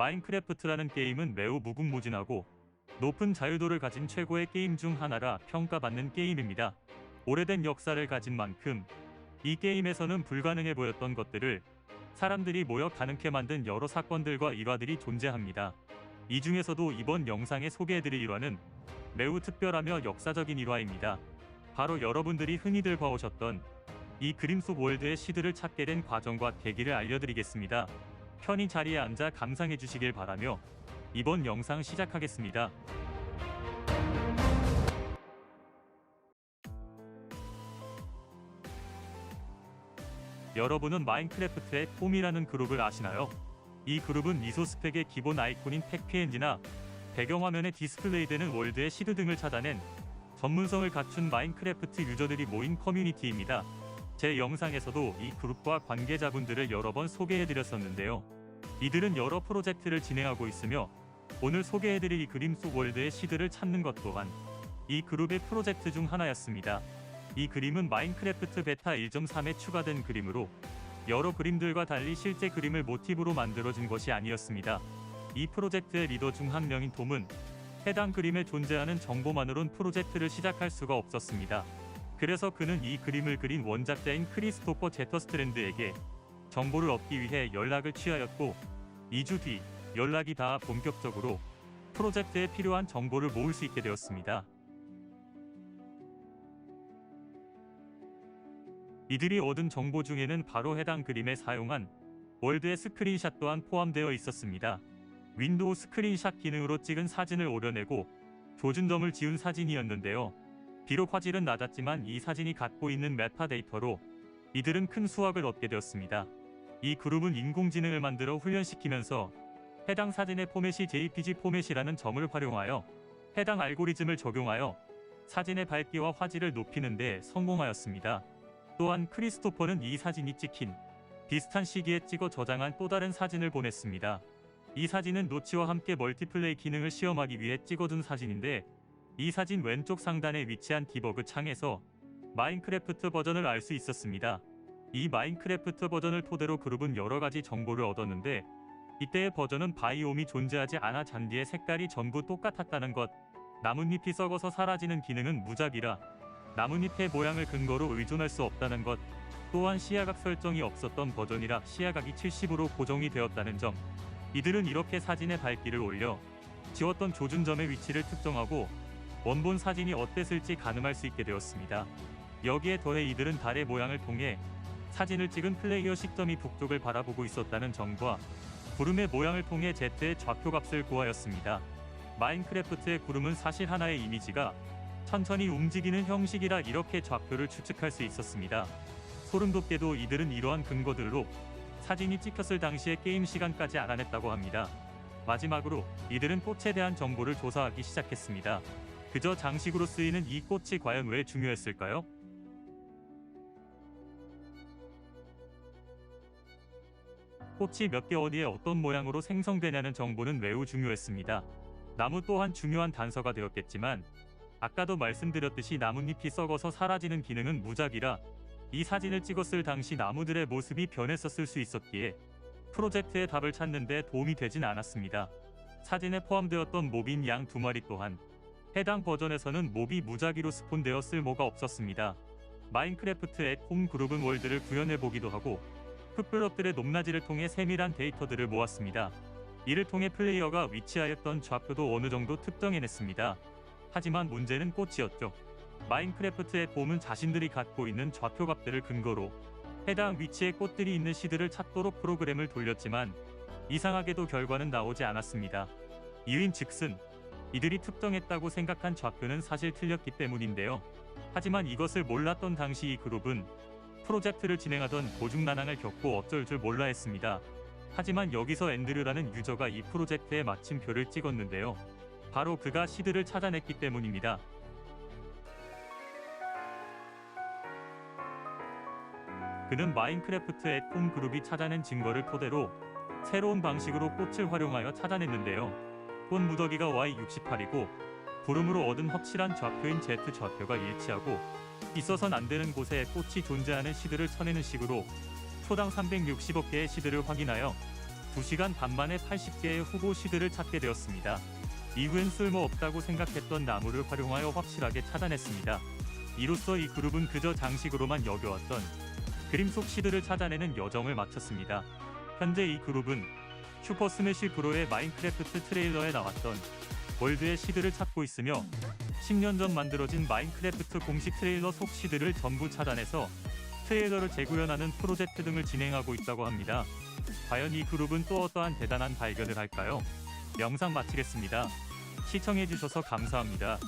마인크래프트라는 게임은 매우 무궁무진하고 높은 자유도를 가진 최고의 게임 중 하나라 평가받는 게임입니다. 오래된 역사를 가진 만큼 이 게임에서는 불가능해 보였던 것들을 사람들이 모여 가능케 만든 여러 사건들과 일화들이 존재합니다. 이 중에서도 이번 영상에 소개해드릴 일화는 매우 특별하며 역사적인 일화입니다. 바로 여러분들이 흔히들 봐오셨던 이 그림 속 월드의 시드를 찾게 된 과정과 계기를 알려드리겠습니다. 편히 자리에 앉아 감상해 주시길 바라며 이번 영상 시작하겠습니다. 여러분은 마인크래프트의 폼이라는 그룹을 아시나요? 이 그룹은 이소스펙의 기본 아이콘인 팩PNG나 배경화면에 디스플레이되는 월드의 시드 등을 찾아낸 전문성을 갖춘 마인크래프트 유저들이 모인 커뮤니티입니다. 제 영상에서도 이 그룹과 관계자분들을 여러 번 소개해드렸었는데요. 이들은 여러 프로젝트를 진행하고 있으며 오늘 소개해드릴 이 그림 속 월드의 시드를 찾는 것 또한 이 그룹의 프로젝트 중 하나였습니다. 이 그림은 마인크래프트 베타 1.3에 추가된 그림으로 여러 그림들과 달리 실제 그림을 모티브로 만들어진 것이 아니었습니다. 이 프로젝트의 리더 중 한 명인 톰은 해당 그림에 존재하는 정보만으론 프로젝트를 시작할 수가 없었습니다. 그래서 그는 이 그림을 그린 원작자인 크리스토퍼 제터스트랜드에게 정보를 얻기 위해 연락을 취하였고 2주 뒤 연락이 닿아 본격적으로 프로젝트에 필요한 정보를 모을 수 있게 되었습니다. 이들이 얻은 정보 중에는 바로 해당 그림에 사용한 월드의 스크린샷 또한 포함되어 있었습니다. 윈도우 스크린샷 기능으로 찍은 사진을 오려내고 조준점을 지운 사진이었는데요. 비록 화질은 낮았지만 이 사진이 갖고 있는 메타데이터로 이들은 큰 수확을 얻게 되었습니다. 이 그룹은 인공지능을 만들어 훈련시키면서 해당 사진의 포맷이 JPG 포맷이라는 점을 활용하여 해당 알고리즘을 적용하여 사진의 밝기와 화질을 높이는 데 성공하였습니다. 또한 크리스토퍼는 이 사진이 찍힌 비슷한 시기에 찍어 저장한 또 다른 사진을 보냈습니다. 이 사진은 노치와 함께 멀티플레이 기능을 시험하기 위해 찍어둔 사진인데 이 사진 왼쪽 상단에 위치한 디버그 창에서 마인크래프트 버전을 알 수 있었습니다. 이 마인크래프트 버전을 토대로 그룹은 여러 가지 정보를 얻었는데 이때의 버전은 바이옴이 존재하지 않아 잔디의 색깔이 전부 똑같았다는 것, 나뭇잎이 썩어서 사라지는 기능은 무작위라 나뭇잎의 모양을 근거로 의존할 수 없다는 것, 또한 시야각 설정이 없었던 버전이라 시야각이 70으로 고정이 되었다는 점, 이들은 이렇게 사진의 밝기를 올려 지웠던 조준점의 위치를 특정하고 원본 사진이 어땠을지 가늠할 수 있게 되었습니다. 여기에 더해 이들은 달의 모양을 통해 사진을 찍은 플레이어 시점이 북쪽을 바라보고 있었다는 점과 구름의 모양을 통해 Z의 좌표 값을 구하였습니다. 마인크래프트의 구름은 사실 하나의 이미지가 천천히 움직이는 형식이라 이렇게 좌표를 추측할 수 있었습니다. 소름 돋게도 이들은 이러한 근거들로 사진이 찍혔을 당시의 게임 시간까지 알아냈다고 합니다. 마지막으로 이들은 꽃에 대한 정보를 조사하기 시작했습니다. 그저 장식으로 쓰이는 이 꽃이 과연 왜 중요했을까요? 꽃이 몇 개 어디에 어떤 모양으로 생성되냐는 정보는 매우 중요했습니다. 나무 또한 중요한 단서가 되었겠지만 아까도 말씀드렸듯이 나뭇잎이 썩어서 사라지는 기능은 무작위라 이 사진을 찍었을 당시 나무들의 모습이 변했었을 수 있었기에 프로젝트의 답을 찾는 데 도움이 되진 않았습니다. 사진에 포함되었던 몹인 양두 마리 또한 해당 버전에서는 몹이 무작위로 스폰되어 쓸모가 없었습니다. 마인크래프트의 홈 그룹은 월드를 구현해 보기도 하고 흡블럭들의 높낮이를 통해 세밀한 데이터들을 모았습니다. 이를 통해 플레이어가 위치하였던 좌표도 어느 정도 특정해냈습니다. 하지만 문제는 꽃이었죠. 마인크래프트의 봄은 자신들이 갖고 있는 좌표 값들을 근거로 해당 위치의 꽃들이 있는 시드를 찾도록 프로그램을 돌렸지만 이상하게도 결과는 나오지 않았습니다. 이인 즉슨 이들이 특정했다고 생각한 좌표는 사실 틀렸기 때문인데요. 하지만 이것을 몰랐던 당시 이 그룹은 프로젝트를 진행하던 고중난항을 겪고 어쩔 줄 몰라 했습니다. 하지만 여기서 앤드류라는 유저가 이 프로젝트에 마침표를 찍었는데요. 바로 그가 시드를 찾아냈기 때문입니다. 그는 마인크래프트의 톰 그룹이 찾아낸 증거를 토대로 새로운 방식으로 꽃을 활용하여 찾아냈는데요. 꽃 무더기가 Y68이고 부름으로 얻은 확실한 좌표인 Z 좌표가 일치하고 있어선 안 되는 곳에 꽃이 존재하는 시드를 쳐내는 식으로 초당 360억 개의 시드를 확인하여 2시간 반 만에 80개의 후보 시드를 찾게 되었습니다. 이후엔 쓸모없다고 생각했던 나무를 활용하여 확실하게 차단했습니다. 이로써 이 그룹은 그저 장식으로만 여겨왔던 그림 속 시드를 찾아내는 여정을 마쳤습니다. 현재 이 그룹은 슈퍼 스매시 브로의 마인크래프트 트레일러에 나왔던 월드의 시드를 찾고 있으며 10년 전 만들어진 마인크래프트 공식 트레일러 속 시드를 전부 차단해서 트레일러를 재구현하는 프로젝트 등을 진행하고 있다고 합니다. 과연 이 그룹은 또 어떠한 대단한 발견을 할까요? 영상 마치겠습니다. 시청해주셔서 감사합니다.